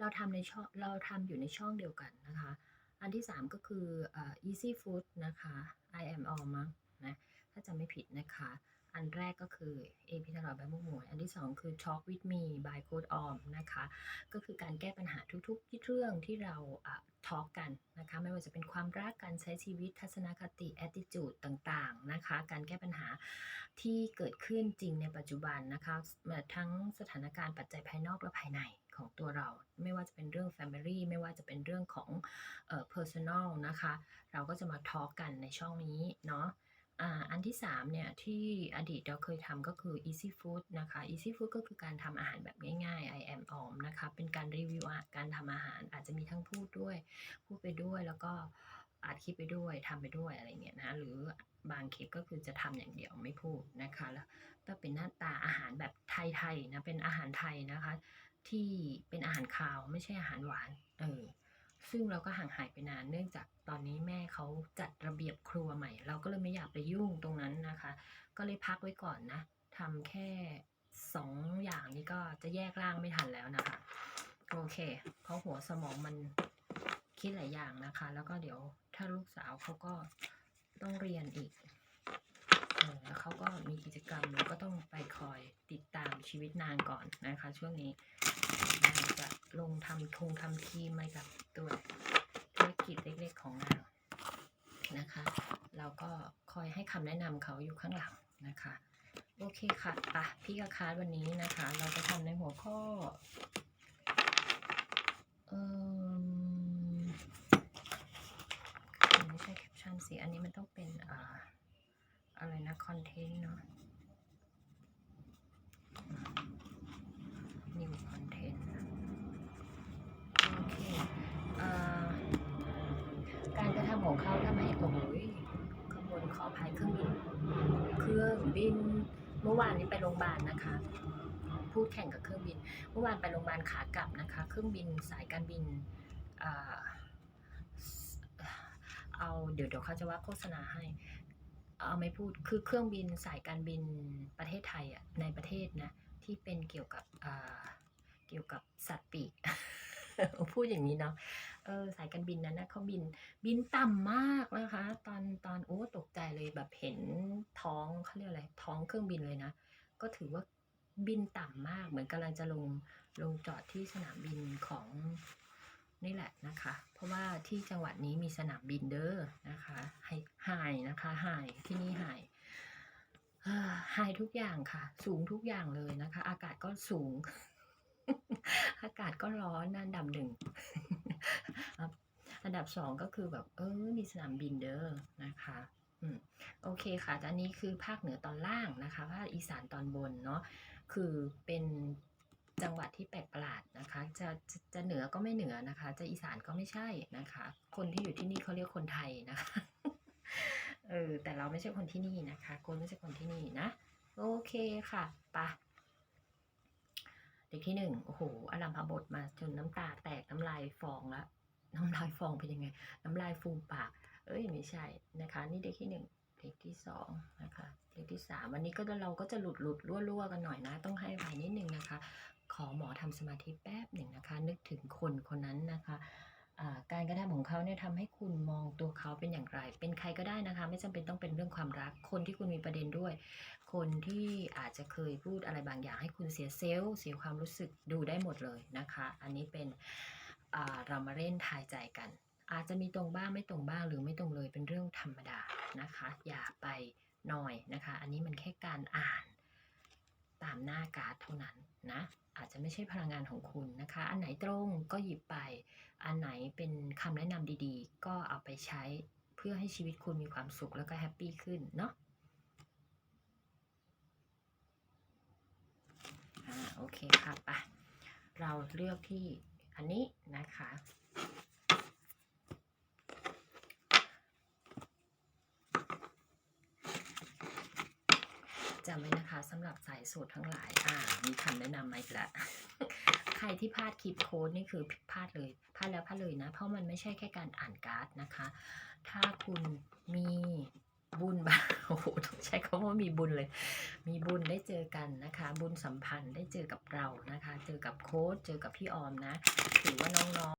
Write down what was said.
เราทำในช่องเราทำอยู่ในช่องเดียวกันนะคะ อันที่ 3 ก็คืออ่อ easy food นะคะ I am all มั้งนะ ถ้าจำไม่ผิดนะคะ อันแรกก็คือเอพิธาราใบมุกหมวย อันที่ 2 คือ talk with me by code om นะคะ ก็คือการแก้ปัญหาทุกๆ เรื่องที่เราทอ l k กันนะคะ ไม่ว่าจะเป็นความรัก การใช้ชีวิต ทัศนคติ attitude ต่างๆ นะคะ การแก้ปัญหาที่เกิดขึ้นจริงในปัจจุบันนะคะ ทั้งสถานการณ์ปัจจัยภายนอกและภายในของตัวเรา ไม่ว่าจะเป็นเรื่อง Family ไม่ว่าจะเป็นเรื่องของเอ่อ personal นะคะ เราก็จะมาทอ l k กันในช่องนี้เนาะอ่าอันที่3เนี่ยที่อดีตเราเคยทำก็คือ easy food นะคะ easy food ก็คือการทำอาหารแบบง่ายๆ I am om นะคะ เป็นการรีวิวการทำอาหารอาจจะมีทั้งพูดด้วย พูดไปด้วยแล้วก็อัดคลิปไปด้วยทำไปด้วยอะไรเงี้ยนะหรือบางคลิปก็คือจะทำอย่างเดียวไม่พูดนะคะ แล้วก็เป็นหน้าตาอาหารแบบไทยๆนะเป็นอาหารไทยนะคะ ที่เป็นอาหารคาวไม่ใช่อาหารหวานเออ ซึ่งเราก็ห่างหายไปนานเนื่องจากตอนนี้แม่เขาจัดระเบียบครัวใหม่ เราก็เลยไม่อยากไปยุ่งตรงนั้นนะคะ ก็เลยพักไว้ก่อนนะทำแค่สองอย่างนี้ก็จะแยกร่างไม่ทันแล้วนะคะ โอเค เพราะหัวสมองมันคิดหลายอย่างนะคะ แล้วก็เดี๋ยวถ้าลูกสาวเขาก็ต้องเรียนอีกแล้วเขาก็มีกิจกรรมเราก็ต้องไปคอยติดตามชีวิตนางก่อนนะคะ ช่วงนี้นางจะ ลงทำทงทำทีมอะไรกับตัวธุรกิจเล็กๆของนานะคะ เราก็คอยให้คำแนะนำเขาอยู่ข้างหลังนะคะ โอเคค่ะปะพี่กาคาร์ดวันนี้นะคะ เราจะทำในหัวข้อเออไม่ใช่แคปชั่นสิ อันนี้มันต้องเป็นอ่าอะไรนะ คอนเทนต์เนาะ บิน เมื่อวานนี้ไปโรงพยาบาลนะคะ พูดแข่งกับเครื่องบิน เมื่อวานไปโรงพยาบาลขากลับนะคะ เครื่องบินสายการบินเอาเดี๋ยวเดี๋ยวเขาจะว่าโฆษณาให้ เอาไม่พูดคือเครื่องบินสายการบินประเทศไทยอะในประเทศนะ ที่เป็นเกี่ยวกับเกี่ยวกับสัตว์ปีกพูดอย่างนี้เนาะ เออสายการบินนั้นนะเขาบินบินต่ำมากนะคะ ตอนตอนโอ้ตกใจเลยแบบเห็นท้องเขาเรียกอะไรท้องเครื่องบินเลยนะ ก็ถือว่าบินต่ำมากเหมือนกำลังจะลงลงจอดที่สนามบินของนี่แหละนะคะ เพราะว่าที่จังหวัดนี้มีสนามบินเด้อนะคะไฮไฮนะคะไฮที่นี่ไฮไฮทุกอย่างค่ะ สูงทุกอย่างเลยนะคะ อากาศก็สูง อากาศก็ร้อนนั่นอันดับหนึ่ง อันดับสองก็คือแบบเออมีสนามบินเด้อนะคะอืมโอเคค่ะอันนี้คือภาคเหนือตอนล่างนะคะ ภาคอีสานตอนบนเนาะ คือเป็นจังหวัดที่แปลกประหลาดนะคะ จะจะจะเหนือก็ไม่เหนือนะคะ จะอีสานก็ไม่ใช่นะคะ คนที่อยู่ที่นี่เขาเรียกคนไทยนะคะ เออ แต่เราไม่ใช่คนที่นี่นะคะ คนไม่ใช่คนที่นี่นะ โอเคค่ะปะเด็กที่หนึ่งโอ้โหอลัมพบทมาจนน้ำตาแตกน้ำลายฟองแล้ว น้ำลายฟองเป็นยังไง น้ำลายฟูมปาก เอ้ยไม่ใช่นะคะ นี่เด็กที่หนึ่งเด็กที่สองนะคะเด็กที่สามวันนี้ก็เราก็จะหลุดหลุดรั่วรั่วกันหน่อยนะ ต้องให้ไว้นิดนึงนะคะ ขอหมอทำสมาธิแป๊บหนึ่งนะคะ นึกถึงคนคนนั้นนะคะการกระทำของเขาเนี่ยทำให้คุณมองตัวเขาเป็นอย่างไร เป็นใครก็ได้นะคะ ไม่จำเป็นต้องเป็นเรื่องความรัก คนที่คุณมีประเด็นด้วย คนที่อาจจะเคยพูดอะไรบางอย่างให้คุณเสียเซลล์เสียความรู้สึกดูได้หมดเลยนะคะ อันนี้เป็น เรามาเล่นทายใจกัน อาจจะมีตรงบ้างไม่ตรงบ้างหรือไม่ตรงเลยเป็นเรื่องธรรมดานะคะ อย่าไปหน่อยนะคะ อันนี้มันแค่การอ่านตามหน้าการ์ดเท่านั้นนะอาจจะไม่ใช่พลังงานของคุณนะคะ อันไหนตรงก็หยิบไป อันไหนเป็นคำแนะนำดีๆ ก็เอาไปใช้เพื่อให้ชีวิตคุณมีความสุขแล้วก็แฮปปี้ขึ้นเนาะโอเคค่ะไปะเราเลือกที่ อันนี้นะคะ จำไว้นะคะสำหรับสายโสดทั้งหลาย อ่า มีคำแนะนำมาอีกแล้ว ใครที่พลาดคลิปโค้ดนี่คือพลาดเลย พลาดแล้วพลาดเลยนะ เพราะมันไม่ใช่แค่การอ่านการ์ดนะคะ ถ้าคุณมีบุญบ้าโอ้โหต้องใช้คำว่ามีบุญเลย มีบุญได้เจอกันนะคะ บุญสัมพันธ์ได้เจอกับเรานะคะ เจอกับโค้ชเจอกับพี่ออมนะถือว่าน้องๆ